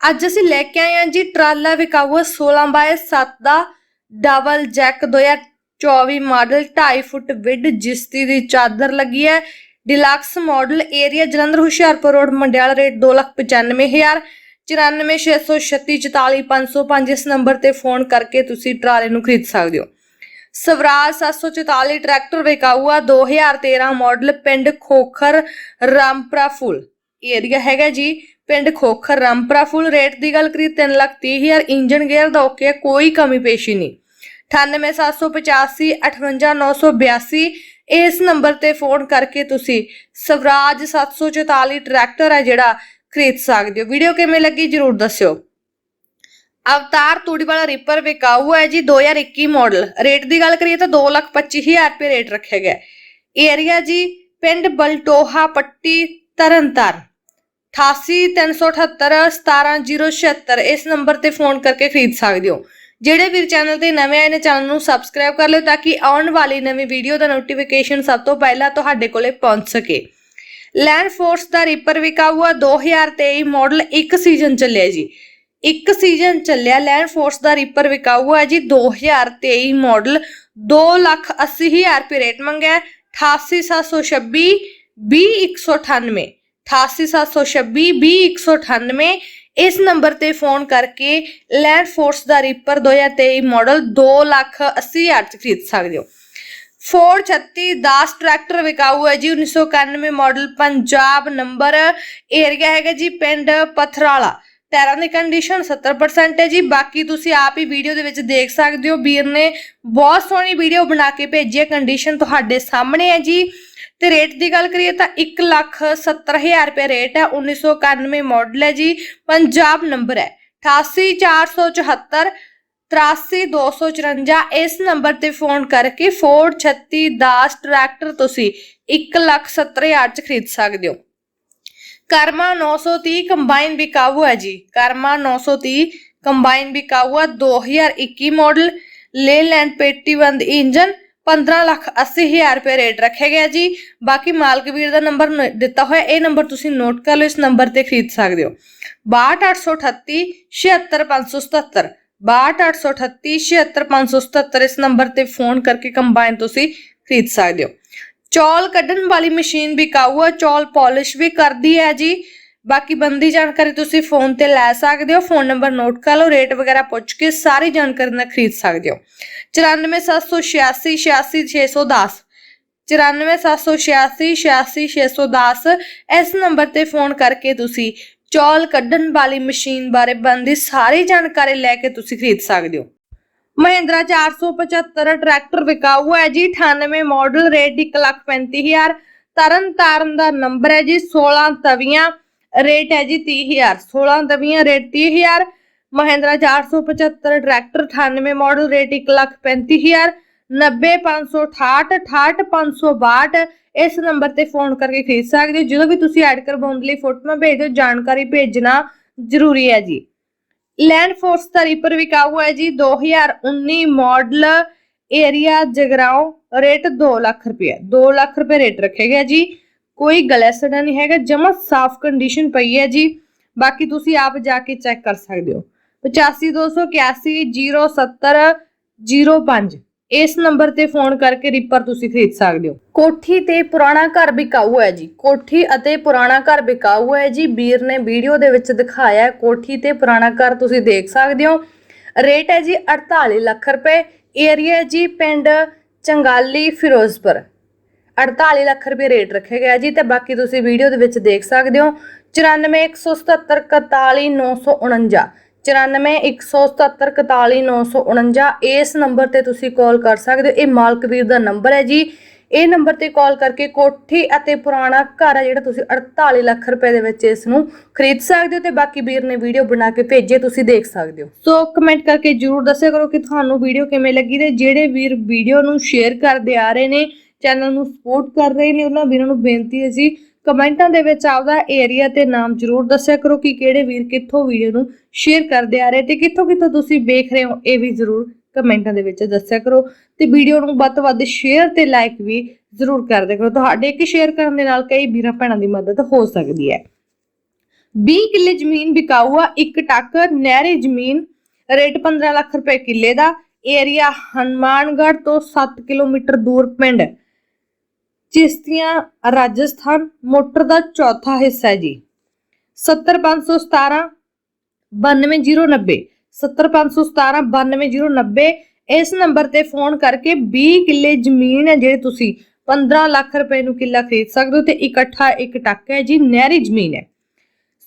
ਅੱਜ ਅਸੀਂ ਲੈ ਕੇ ਆਏ ਹਾਂ ਜੀ ਟਰਾਲਾ ਵਿਕਾਊ 16 by 7 the double jack 2024 model 2.5 foot wide ਜਿਸਤੀ ਦੀ ਚਾਦਰ ਲੱਗੀ ਹੈ। Deluxe model area Jalandhar Hoshiarpur road, Mandiala rate 295000 9436344505 ਇਸ ਨੰਬਰ ਤੇ ਫੋਨ ਕਰਕੇ ਤੁਸੀਂ ਟਰਾਲੇ ਨੂੰ ਖਰੀਦ ਸਕਦੇ ਹੋ। ਸਵਰਾਜ 744 ਟਰੈਕਟਰ ਵਿਕਾਊਆ 2013 ਮਾਡਲ ਪਿੰਡ ਖੋਖਰ, ਰਾਮਪਰਾ ਫੁੱਲ। ਏਰੀਆ ਹੈਗਾ ਜੀ ਪਿੰਡ ਖੋਖਰ ਰਾਮਪਰਾ ਫੁੱਲ ਰੇਟ ਦੀ ਗੱਲ ਕਰੀ 3 ਲੱਖ 30 ਹਜ਼ਾਰ ਇੰਜਨ ਗੇਅਰ ਦਾ ਓਕੇ ਕੋਈ ਕਮੀ ਪੇਸ਼ੀ ਨਹੀਂ। 98785 58982 ਇਸ ਨੰਬਰ ਤੇ ਫੋਨ ਕਰਕੇ ਤੁਸੀਂ ਸਵਰਾਜ 744 ਟਰੈਕਟਰ ਹੈ ਜਿਹੜਾ ਖਰੀਦ ਸਕਦੇ ਹੋ। ਵੀਡੀਓ ਕਿਵੇਂ ਲੱਗੀ ਜਰੂਰ ਦੱਸਿਓ। ਅਵਤਾਰ ਤੂੜੀ ਵਾਲਾ ਰਿਪਰ ਵਿਕਾਊ ਹੈ ਜੀ 2021 ਮਾਡਲ ਰੇਟ ਦੀ ਗੱਲ ਕਰੀਏ ਤਾਂ 225000 ਰੁਪਏ ਰੇਟ ਰੱਖਿਆ ਗਿਆ ਏਰੀਆ ਜੀ, ਪਿੰਡ ਬਲਟੋਹਾ, ਪੱਟੀ, ਤਰਨਤਾਰਨ। 8837817076 ਇਸ ਨੰਬਰ ਤੇ ਫੋਨ ਕਰਕੇ ਖਰੀਦ ਸਕਦੇ ਹੋ। ਜਿਹੜੇ ਵੀਰ ਚੈਨਲ ਤੇ ਨਵੇਂ ਆਏ ਨੇ, ਚੈਨਲ ਨੂੰ ਸਬਸਕ੍ਰਾਈਬ ਕਰ ਲਿਓ ਤਾਂ ਕਿ ਆਉਣ ਵਾਲੀ ਨਵੀਂ ਵੀਡੀਓ ਦਾ ਨੋਟੀਫਿਕੇਸ਼ਨ ਸਭ ਤੋਂ ਪਹਿਲਾਂ ਤੁਹਾਡੇ ਕੋਲੇ ਪਹੁੰਚ ਸਕੇ। ਲੈਂਡ ਫੋਰਸ ਦਾ ਰੀਪਰ ਵਿਕਾਊਆ 2023 ਮਾਡਲ ਇੱਕ ਸੀਜ਼ਨ ਚੱਲਿਆ ਜੀ। ਇੱਕ ਸੀਜ਼ਨ ਚੱਲਿਆ ਲੈਂਡ ਫੋਰਸ ਦਾ ਰੀਪਰ ਵਿਕਾਊਆ ਜੀ 2023 ਮਾਡਲ 280000 ਰੁਪਏ ਰੇਟ ਮੰਗਿਆ ਹੈ। 88726 20198 88726 20198 ਇਸ ਨੰਬਰ ਤੇ ਫੋਨ ਕਰਕੇ ਲੈਂਡ ਫੋਰਸ ਦਾ ਰੀਪਰ 2023 ਮਾਡਲ 280000 ਚ ਖਰੀਦ ਸਕਦੇ ਹੋ। ਫੋਰ 36 10 ਟਰੈਕਟਰ ਵਿਕਾਊ ਹੈ ਜੀ 1991 ਮਾਡਲ ਪੰਜਾਬ ਨੰਬਰ ਏਰੀਆ ਹੈਗਾ ਜੀ, ਪਿੰਡ ਪਥਰਾਲਾ। ਟਾਇਰਾਂ ਦੀ ਕੰਡੀਸ਼ਨ 70% ਹੈ ਜੀ, ਬਾਕੀ ਤੁਸੀਂ ਆਪ ਹੀ ਵੀਡੀਓ ਦੇ ਵਿੱਚ ਦੇਖ ਸਕਦੇ ਹੋ। ਵੀਰ ਨੇ ਬਹੁਤ ਸੋਹਣੀ ਵੀਡੀਓ ਬਣਾ ਕੇ ਭੇਜੀ ਹੈ ਕੰਡੀਸ਼ਨ ਤੁਹਾਡੇ ਸਾਹਮਣੇ ਹੈ ਜੀ। ਤੇ ਰੇਟ ਦੀ ਗੱਲ ਕਰੀਏ ਤਾਂ 170000 ਰੁਪਏ ਰੇਟ ਹੈ 1991 ਮਾਡਲ ਹੈ ਜੀ, ਪੰਜਾਬ ਨੰਬਰ ਹੈ। 88474 83254 ਇਸ ਨੰਬਰ ਤੇ ਫੋਨ ਕਰਕੇ ਫੋਰਡ 36 ਦਾਸ ਟਰੈਕਟਰ ਤੁਸੀਂ 170000 ਚ ਖਰੀਦ ਸਕਦੇ ਹੋ। ਕਰਮਾ 930 ਕੰਬਾਈਨ ਵਿਕਾਊ ਹੈ ਜੀ? ਕਰਮਾ 930 ਕੰਬਾਈਨ ਵਿਕਾਊ ਹੈ 2021 ਮਾਡਲ ਲੇਲੈਂਡ ਪੇਟੀਵੰਦ ਇੰਜਨ 15 ਲੱਖ 80 ਹਜ਼ਾਰ ਰੁਪਏ ਰੇਟ ਰੱਖਿਆ ਗਿਆ ਜੀ। ਬਾਕੀ ਮਾਲਕ ਵੀਰ ਦਾ ਨੰਬਰ ਦਿੱਤਾ ਹੋਇਆ, ਇਹ ਨੰਬਰ ਤੁਸੀਂ ਨੋਟ ਕਰ ਲਓ, ਇਸ ਨੰਬਰ ਤੇ ਖਰੀਦ ਸਕਦੇ ਹੋ। 62838 76577 62838 76577 ਇਸ ਨੰਬਰ ਤੇ ਫੋਨ ਕਰਕੇ ਕੰਬਾਈਨ ਤੁਸੀਂ ਖਰੀਦ ਸਕਦੇ ਹੋ। ਚੌਲ ਕੱਢਣ ਵਾਲੀ ਮਸ਼ੀਨ ਵੀ ਕਾਊ ਚੌਲ ਪਾਲਿਸ਼ ਵੀ ਕਰਦੀ ਹੈ ਜੀ। ਬਾਕੀ ਬੰਦੀ ਜਾਣਕਾਰੀ ਤੁਸੀਂ ਫੋਨ ਤੇ ਲੈ ਸਕਦੇ ਹੋ। ਫੋਨ ਨੰਬਰ ਨੋਟ ਕਰ ਲਓ, ਰੇਟ ਵਗੈਰਾ ਪੁੱਛ ਕੇ ਸਾਰੀ ਜਾਣਕਾਰੀ ਨਾਲ ਖਰੀਦ ਸਕਦੇ ਹੋ। 94786 86610 94786 86610 ਇਸ ਨੰਬਰ ਤੇ ਫੋਨ ਕਰਕੇ ਤੁਸੀਂ ਚੌਲ ਕੱਢਣ ਵਾਲੀ ਮਸ਼ੀਨ ਬਾਰੇ ਬੰਦੀ ਸਾਰੀ ਜਾਣਕਾਰੀ ਲੈ ਕੇ ਤੁਸੀਂ ਖਰੀਦ ਸਕਦੇ ਹੋ। ਮਹਿੰਦਰਾ 475 ਟਰੈਕਟਰ ਵਿਕਾਊ ਹੈ ਜੀ। 98 ਮਾਡਲ, ਰੇਟ 135000 ਤਰਨ ਤਾਰਨ ਦਾ ਨੰਬਰ ਹੈ ਜੀ 16 ਤਵੀਆਂ। ਰੇਟ ਹੈ ਜੀ 30000 16 ਤਵੀਆਂ rate 30000 Mahindra 475 tractor 98 model rate 135000 90568 68562 ਇਸ ਨੰਬਰ ਤੇ ਫੋਨ ਕਰਕੇ ਖਰੀਦ ਸਕਦੇ ਹੋ। ਜਦੋਂ ਵੀ ਤੁਸੀਂ ਐਡ ਕਰਵਾਉਣ ਲਈ ਫੋਟੋਆਂ ਭੇਜੋ ਜਾਣਕਾਰੀ ਭੇਜਣਾ ਜ਼ਰੂਰੀ ਹੈ ਜੀ। ਲੈਂਡ ਫੋਰਸ ਦਾ ਰੀਪਰ ਵਿਕਾਊ ਹੈ ਜੀ 2019 model area Jagraon rate 2 lakh ਰੁਪਏ 2 ਲੱਖ ਰੁਪਏ ਰੇਟ ਰੱਖਿਆ ਗਿਆ ਜੀ। ਕੋਈ ਗਲੈਸੜਾ ਨਹੀਂ ਹੈਗਾ, ਜਮਾ ਸਾਫ਼ ਕੰਡੀਸ਼ਨ ਪਈ ਹੈ ਜੀ। ਬਾਕੀ ਤੁਸੀਂ ਆਪ ਜਾ ਕੇ ਚੈੱਕ ਕਰ ਸਕਦੇ ਹੋ। 85218070 05 ਇਸ ਨੰਬਰ ਤੇ ਫੋਨ ਕਰਕੇ ਰੀਪਰ ਤੁਸੀਂ ਖਰੀਦ ਸਕਦੇ ਹੋ। ਕੋਠੀ ਤੇ ਪੁਰਾਣਾ ਘਰ ਵਿਕਾਊ ਹੈ ਜੀ। ਕੋਠੀ ਅਤੇ ਪੁਰਾਣਾ ਘਰ ਵਿਕਾਊ ਹੈ ਜੀ। ਵੀਰ ਨੇ ਵੀਡੀਓ ਦੇ ਵਿੱਚ ਦਿਖਾਇਆ ਹੈ, ਕੋਠੀ ਤੇ ਪੁਰਾਣਾ ਘਰ ਤੁਸੀਂ ਦੇਖ ਸਕਦੇ ਹੋ। ਰੇਟ ਹੈ ਜੀ 48 ਲੱਖ ਰੁਪਏ। ਏਰੀਆ ਜੀ ਪਿੰਡ ਚੰਗਾਲੀ, ਫਿਰੋਜ਼ਪੁਰ। 48 ਲੱਖ ਰੁਪਏ ਰੇਟ ਰੱਖਿਆ ਗਿਆ ਜੀ ਤੇ ਬਾਕੀ ਤੁਸੀਂ ਵੀਡੀਓ ਦੇ ਵਿੱਚ ਦੇਖ ਸਕਦੇ ਹੋ। 9417741949 9417741949 ਇਸ ਨੰਬਰ ਤੇ ਤੁਸੀਂ ਕਾਲ ਕਰ ਸਕਦੇ ਹੋ। ਇਹ ਮਾਲਕ ਦਾ ਨੰਬਰ ਹੈ ਜੀ। ਇਹ ਨੰਬਰ ਤੇ ਕਾਲ ਕਰਕੇ ਕੋਠੀ ਅਤੇ ਪੁਰਾਣਾ ਘਰ ਹੈ ਜਿਹੜਾ ਤੁਸੀਂ 48 ਲੱਖ ਰੁਪਏ ਦੇ ਵਿੱਚ ਇਸ ਨੂੰ ਖਰੀਦ ਸਕਦੇ ਹੋ ਤੇ ਬਾਕੀ ਵੀਰ ਨੇ ਵੀਡੀਓ ਬਣਾ ਕੇ ਭੇਜੇ, ਤੁਸੀਂ ਦੇਖ ਸਕਦੇ ਹੋ। ਸੋ ਕਮੈਂਟ ਕਰਕੇ ਜਰੂਰ ਦੱਸਿਆ ਕਰੋ ਕਿ ਤੁਹਾਨੂੰ ਵੀਡੀਓ ਕਿਵੇਂ ਲੱਗੀ ਤੇ ਜਿਹੜੇ ਵੀਰ ਵੀਡੀਓ ਨੂੰ ਸ਼ੇਅਰ ਕਰਦੇ ਆ ਰਹੇ ਨੇ ਚੈਨਲ ਨੂੰ ਸਪੋਰਟ ਕਰ ਰਹੇ ਨੇ ਉਹਨਾਂ ਵੀਰਾਂ ਨੂੰ ਬੇਨਤੀ ਹੈ ਜੀ, ਕਮੈਂਟਾਂ ਦੇ ਵਿੱਚ ਆਪਦਾ ਏਰੀਆ ਤੇ ਨਾਮ ਜਰੂਰ ਦੱਸਿਆ ਕਰੋ ਕਿ ਕਿਹੜੇ ਵੀਰ ਕਿੱਥੋਂ ਵੀਡੀਓ ਨੂੰ ਸ਼ੇਅਰ ਕਰਦੇ ਆ ਰਹੇ ਤੇ ਕਿੱਥੋਂ ਕਿੱਥੋਂ ਤੁਸੀਂ ਵੇਖ ਰਹੇ ਹੋ, ਇਹ ਵੀ ਜਰੂਰ ਕਮੈਂਟਾਂ ਦੇ ਵਿੱਚ ਦੱਸਿਆ ਕਰੋ ਤੇ ਵੀਡੀਓ ਨੂੰ ਵੱਧ ਤੋਂ ਵੱਧ ਸ਼ੇਅਰ ਤੇ ਲਾਈਕ ਵੀ ਜ਼ਰੂਰ ਕਰਦੇ ਕਰੋ। ਤੁਹਾਡੇ ਇੱਕ ਸ਼ੇਅਰ ਕਰਨ ਦੇ ਨਾਲ ਕਈ ਵੀਰਾਂ ਭੈਣਾਂ ਦੀ ਮਦਦ ਹੋ ਸਕਦੀ ਹੈ। 20 ਕਿੱਲੇ ਜ਼ਮੀਨ ਵਿਕਾਊ ਆ ਇੱਕ ਟੱਕ ਨਹਿਰੀ ਜ਼ਮੀਨ, ਰੇਟ 15 ਲੱਖ ਰੁਪਏ ਕਿੱਲੇ ਦਾ ਏਰੀਆ ਹਨੂਮਾਨਗੜ੍ਹ ਤੋਂ 7 ਕਿਲੋਮੀਟਰ ਦੂਰ ਪਿੰਡ। ਚਿਸਤੀਆਂ, ਰਾਜਸਥਾਨ ਮੋਟਰ ਦਾ ਚੌਥਾ ਹਿੱਸਾ ਹੈ ਜੀ। 70517 92090 70517 92090 ਇਸ ਨੰਬਰ ਤੇ ਫੋਨ ਕਰਕੇ 20 ਕਿੱਲੇ ਜ਼ਮੀਨ ਹੈ ਜਿਹੜੇ ਤੁਸੀਂ 15 ਲੱਖ ਰੁਪਏ ਨੂੰ ਕਿੱਲਾ ਖਰੀਦ ਸਕਦੇ ਹੋ ਤੇ ਇਕੱਠਾ ਇੱਕ ਟੱਕ ਹੈ ਜੀ, ਨਹਿਰੀ ਜ਼ਮੀਨ ਹੈ।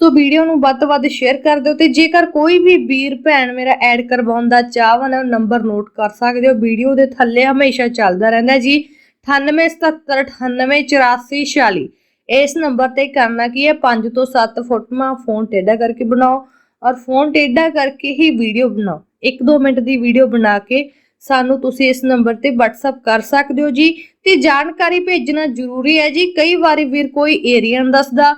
ਸੋ ਵੀਡੀਓ ਨੂੰ ਵੱਧ ਤੋਂ ਵੱਧ ਸ਼ੇਅਰ ਕਰ ਦਿਓ ਤੇ ਜੇਕਰ ਕੋਈ ਵੀ ਵੀਰ, ਭੈਣ ਮੇਰਾ ਐਡ ਕਰਵਾਉਣ ਦਾ ਚਾਹਵਾਨ ਹੈ ਨੰਬਰ ਨੋਟ ਕਰ ਸਕਦੇ ਹੋ। ਵੀਡੀਓ ਦੇ ਥੱਲੇ ਹਮੇਸ਼ਾ ਚੱਲਦਾ ਰਹਿੰਦਾ ਜੀ। 9877988446 ਇਸ ਨੰਬਰ ਤੇ ਕਰਨਾ ਕੀ ਹੈ? 5 ਤੋਂ 7 ਫੋਟੋਆਂ ਫੋਨ ਟੇਢਾ ਕਰਕੇ ਬਣਾਓ ਔਰ ਫੋਨ ਟੇਢਾ ਕਰਕੇ ਹੀ ਵੀਡੀਓ ਬਣਾਓ। 1-2 ਮਿੰਟ ਦੀ ਵੀਡੀਓ ਬਣਾ ਕੇ ਸਾਨੂੰ ਤੁਸੀਂ ਇਸ ਨੰਬਰ ਤੇ WhatsApp ਕਰ ਸਕਦੇ ਹੋ ਜੀ। ਤੇ ਜਾਣਕਾਰੀ ਭੇਜਣਾ ਜ਼ਰੂਰੀ ਹੈ ਜੀ। ਕਈ ਵਾਰੀ ਵੀਰ ਕੋਈ ਏਰੀਆ ਨਹੀਂ ਦੱਸਦਾ,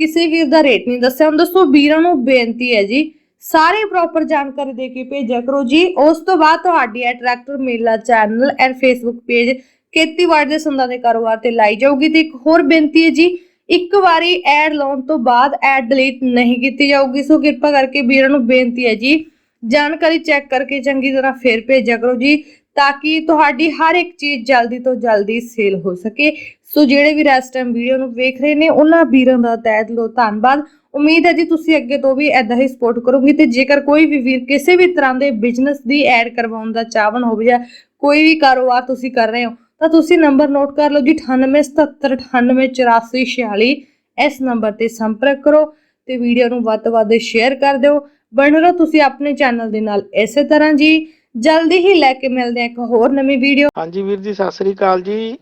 ਕਿਸੇ ਵੀਰ ਦਾ ਰੇਟ ਨਹੀਂ ਦੱਸਿਆ ਹੁਣ ਸੋ ਵੀਰਾਂ ਨੂੰ ਬੇਨਤੀ ਹੈ ਜੀ, ਸਾਰੇ ਪ੍ਰੋਪਰ ਜਾਣਕਾਰੀ ਦੇ ਕੇ ਭੇਜਿਆ ਕਰੋ ਜੀ। ਉਸ ਤੋਂ ਬਾਅਦ ਤੁਹਾਡੀ ਹੈ ਟਰੈਕਟਰ ਮੇਲਾ ਚੈਨਲ ਐਂਡ ਫੇਸਬੁੱਕ ਪੇਜ ਖੇਤੀਬਾੜੀ ਦੇ ਸੰਦਾਂ ਦੇ ਕਾਰੋਬਾਰ ਤੇ ਲਾਈ ਜਾਊਗੀ ਤੇ ਇੱਕ ਹੋਰ ਬੇਨਤੀ ਹੈ ਜੀ, ਇੱਕ ਵਾਰੀ ਐਡ ਲਾਉਣ ਤੋਂ ਬਾਅਦ ਐਡ ਡਿਲੀਟ ਨਹੀਂ ਕੀਤੀ ਜਾਊਗੀ, ਸੋ ਕਿਰਪਾ ਕਰਕੇ ਵੀਰਾਂ ਨੂੰ ਬੇਨਤੀ ਹੈ ਜੀ, ਜਾਣਕਾਰੀ ਚੈੱਕ ਕਰਕੇ ਚੰਗੀ ਤਰ੍ਹਾਂ ਫੇਰ ਭੇਜਿਆ ਕਰੋ ਜੀ, ਤਾਂ ਕਿ ਤੁਹਾਡੀ ਹਰ ਇੱਕ ਚੀਜ਼ ਜਲਦੀ ਤੋਂ ਜਲਦੀ ਸੇਲ ਹੋ ਸਕੇ। ਸੋ ਜਿਹੜੇ ਵੀ ਇਸ ਟਾਈਮ ਵੀਡੀਓ ਨੂੰ ਵੇਖ ਰਹੇ ਨੇ, ਉਹਨਾਂ ਵੀਰਾਂ ਦਾ ਤਹਿ ਦਿਲੋਂ ਧੰਨਵਾਦ। ਉਮੀਦ ਹੈ ਜੀ, ਤੁਸੀਂ ਅੱਗੇ ਤੋਂ ਵੀ ਐਦਾਂ ਹੀ ਸਪੋਰਟ ਕਰੋਗੇ ਤੇ ਜੇਕਰ ਕੋਈ ਵੀ ਵੀਰ ਕਿਸੇ ਵੀ ਤਰ੍ਹਾਂ ਦੇ ਬਿਜ਼ਨਸ ਦੀ ਐਡ ਕਰਵਾਉਣ ਦਾ ਚਾਹਵਨ ਹੋਵੇ ਜਾਂ ਕੋਈ ਵੀ ਕਾਰੋਬਾਰ ਤੁਸੀਂ ਕਰ ਰਹੇ ਹੋ ਤਾਂ ਤੁਸੀਂ ਨੰਬਰ ਨੋਟ ਕਰ ਲਓ ਜੀ 9877988446 ਇਸ ਨੰਬਰ ਤੇ ਸੰਪਰਕ ਕਰੋ ਤੇ ਵੀਡੀਓ ਨੂੰ ਵੱਧ ਤੋਂ ਵੱਧ ਸ਼ੇਅਰ ਕਰ ਦਿਓ। ਬਣ ਰਹੋ ਤੁਸੀਂ ਆਪਣੇ ਚੈਨਲ ਦੇ ਨਾਲ ਇਸੇ ਤਰ੍ਹਾਂ ਜੀ। ਜਲਦੀ ਹੀ ਲੈ ਕੇ ਮਿਲਦੇ ਹਾਂ ਇੱਕ ਹੋਰ ਨਵੀਂ ਵੀਡੀਓ। ਹਾਂਜੀ ਵੀਰ ਜੀ, ਸਤਿ ਸ੍ਰੀ ਅਕਾਲ ਜੀ।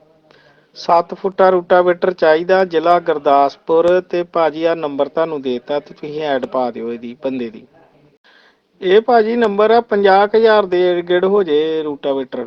7 ਫੁੱਟਾ ਰੂਟਾਵੇਟਰ ਚਾਹੀਦਾ ਜ਼ਿਲ੍ਹਾ ਗੁਰਦਾਸਪੁਰ ਤੇ ਭਾਜੀ ਆ ਨੰਬਰ ਤੁਹਾਨੂੰ ਦੇਤਾ ਤੇ ਤੁਸੀਂ ਐਡ ਪਾ ਦਿਓ ਇਹਦੀ ਬੰਦੇ ਦੀ। ਇਹ ਭਾਜੀ ਨੰਬਰ ਆ 50000 ਦੇ ਗਿੜ ਹੋ ਜੇ ਰੂਟਾਵੇਟਰ